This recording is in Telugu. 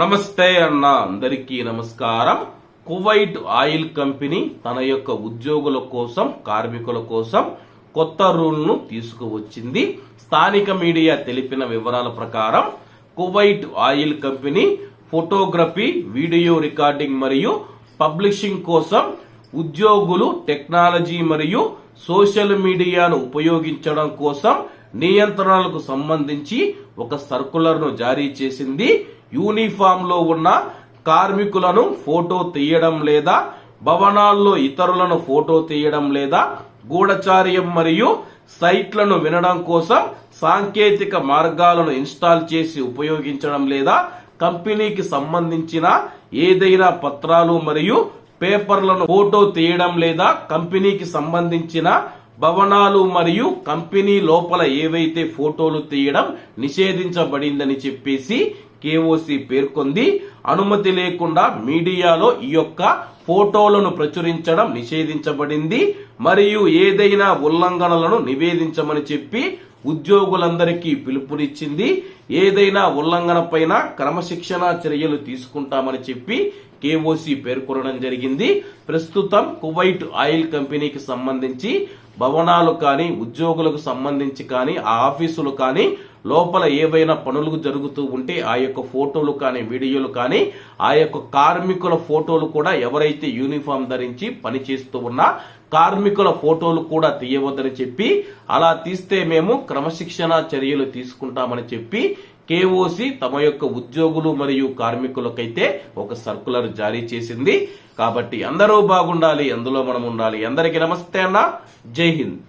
నమస్తే అన్న అందరికీ నమస్కారం. కువైట్ ఆయిల్ కంపెనీ తన యొక్క ఉద్యోగుల కోసం కార్మికుల కోసం కొత్త రూల్ను తీసుకువచ్చింది. స్థానిక మీడియా తెలిపిన వివరాల ప్రకారం Kuwait oil company photography video recording మరియు పబ్లిషింగ్ కోసం ఉద్యోగులు టెక్నాలజీ మరియు సోషల్ మీడియాను ఉపయోగించడం కోసం నియంత్రణలకు సంబంధించి ఒక సర్కులర్ను జారీ చేసింది. యూనిఫామ్లో ఉన్న కార్మికులను ఫోటో తీయడం లేదా భవనాల్లో ఇతరులను ఫోటో తీయడం లేదా గూఢచార్యం మరియు సైట్లను వినడం కోసం సాంకేతిక మార్గాలను ఇన్స్టాల్ చేసి ఉపయోగించడం లేదా కంపెనీకి సంబంధించిన ఏదైనా పత్రాలు మరియు పేపర్లను ఫోటో తీయడం లేదా కంపెనీకి సంబంధించిన భవనాలు మరియు కంపెనీ లోపల ఏవైతే ఫోటోలు తీయడం నిషేధించబడిందని చెప్పేసి కేఓసి పేర్కొంది. అనుమతి లేకుండా మీడియాలో ఈ యొక్క ఫోటోలను ప్రచురించడం నిషేధించబడింది. మరియు ఏదైనా ఉల్లంఘనలను నివేదించమని చెప్పి ఉద్యోగులందరికీ పిలుపునిచ్చింది. ఏదైనా ఉల్లంఘన పైన క్రమశిక్షణ చర్యలు తీసుకుంటామని చెప్పి కేఓసి పేర్కొనడం జరిగింది. ప్రస్తుతం కువైట్ ఆయిల్ కంపెనీకి సంబంధించి భవనాలు కానీ ఉద్యోగులకు సంబంధించి కానీ ఆ ఆఫీసులు కానీ లోపల ఏవైనా పనులు జరుగుతూ ఉంటే ఆ యొక్క ఫోటోలు కానీ వీడియోలు కానీ ఆ యొక్క కార్మికుల ఫోటోలు కూడా ఎవరైతే యూనిఫామ్ ధరించి పనిచేస్తూ ఉన్నా కార్మికుల ఫోటోలు కూడా తీయవద్దని చెప్పి అలా తీస్తే మేము క్రమశిక్షణ చర్యలు తీసుకుంటామని చెప్పి కేఓసి తమ యొక్క ఉద్యోగులు మరియు కార్మికులకైతే ఒక సర్కులర్ జారీ చేసింది. కాబట్టి అందరూ బాగుండాలి అందులో మనం ఉండాలి. అందరికీ నమస్తే అన్న. జై హింద్.